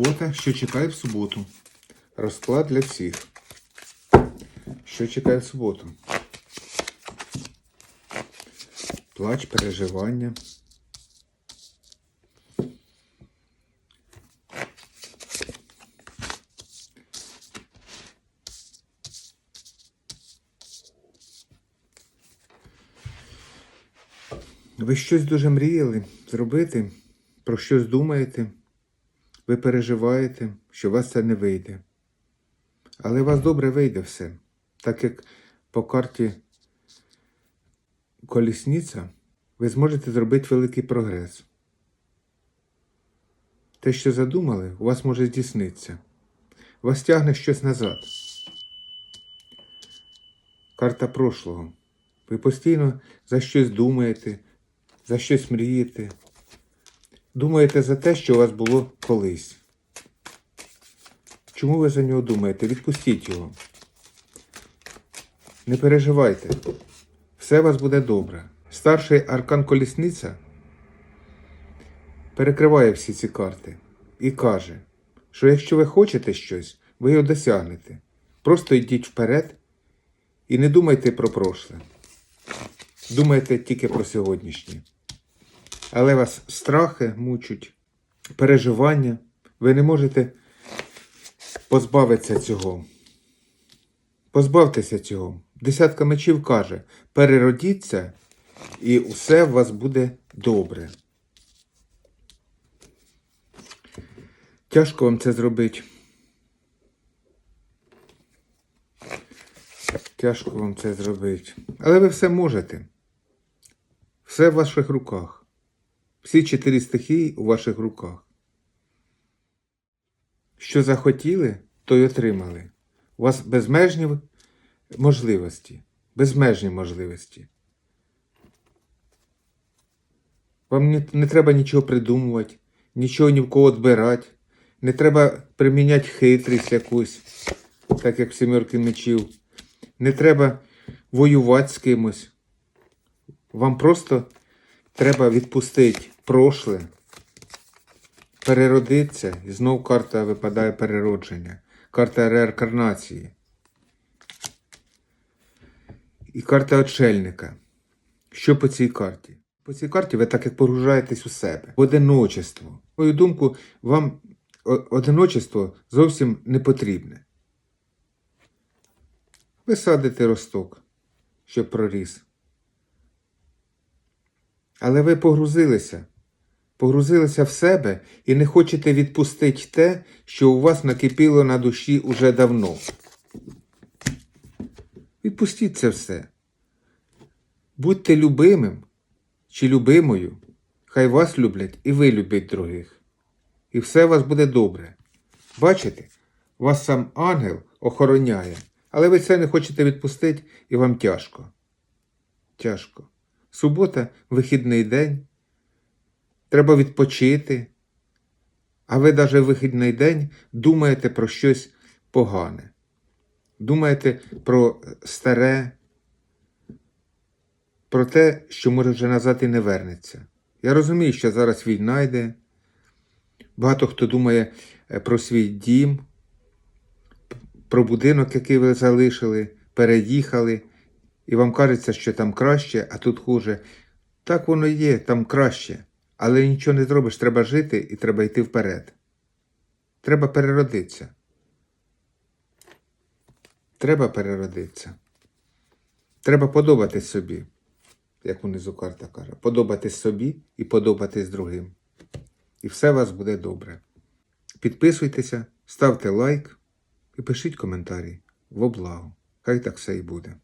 Субота, що чекає в суботу. Розклад для всіх. Що чекає в суботу? Плач, переживання. Ви щось дуже мріяли зробити, про щось думаєте, ви переживаєте, що у вас це не вийде. Але у вас добре вийде все, так як по карті колісниця ви зможете зробити великий прогрес. Те, що задумали, у вас може здійснитися. Вас тягне щось назад. Карта прошлого. Ви постійно за щось думаєте, за щось мрієте. Думаєте за те, що у вас було колись. Чому ви за нього думаєте? Відпустіть його. Не переживайте. Все у вас буде добре. Старший аркан колісниця перекриває всі ці карти і каже, що якщо ви хочете щось, ви його досягнете. Просто йдіть вперед і не думайте про прошле. Думайте тільки про сьогоднішнє. Але вас страхи мучуть, переживання. Ви не можете позбавитися цього. Позбавтеся цього. Десятка мечів каже: переродіться, і усе у вас буде добре. Тяжко вам це зробити. Тяжко вам це зробити. Але ви все можете. Все в ваших руках. Всі чотири стихії у ваших руках. Що захотіли, то й отримали. У вас безмежні можливості. Безмежні можливості. Вам не, не треба нічого придумувати, нічого ні в кого збирати. Не треба приміняти хитрість якусь, так як в сімерки мечів. Не треба воювати з кимось. Вам просто треба відпустити прошле, переродитися, і знов карта випадає переродження, карта реінкарнації. І карта очельника. Що по цій карті? По цій карті ви так як погружаєтесь у себе, в одиночество. Мою думку, вам одиночество зовсім не потрібне. Ви садите росток, щоб проріс. Але ви погрузилися, погрузилися в себе і не хочете відпустити те, що у вас накипіло на душі уже давно. Відпустіть це все. Будьте любимим чи любимою, хай вас люблять і ви любіть других. І все у вас буде добре. Бачите, вас сам ангел охороняє, але ви це не хочете відпустити і вам тяжко. Тяжко. Субота вихідний день. Треба відпочити. А ви навіть вихідний день думаєте про щось погане. Думаєте про старе, про те, що може вже назад і не вернеться. Я розумію, що зараз війна йде. Багато хто думає е, про свій дім, про будинок, який ви залишили, переїхали, і вам кажеться, що там краще, а тут хуже. Так воно є, там краще. Але нічого не зробиш, треба жити і треба йти вперед. Треба переродитися. Треба переродитися. Треба подобатись собі, як унизу карта каже. Подобатись собі і подобатись другим. І все у вас буде добре. Підписуйтеся, ставте лайк і пишіть коментарі. Во благо. Хай так все і буде.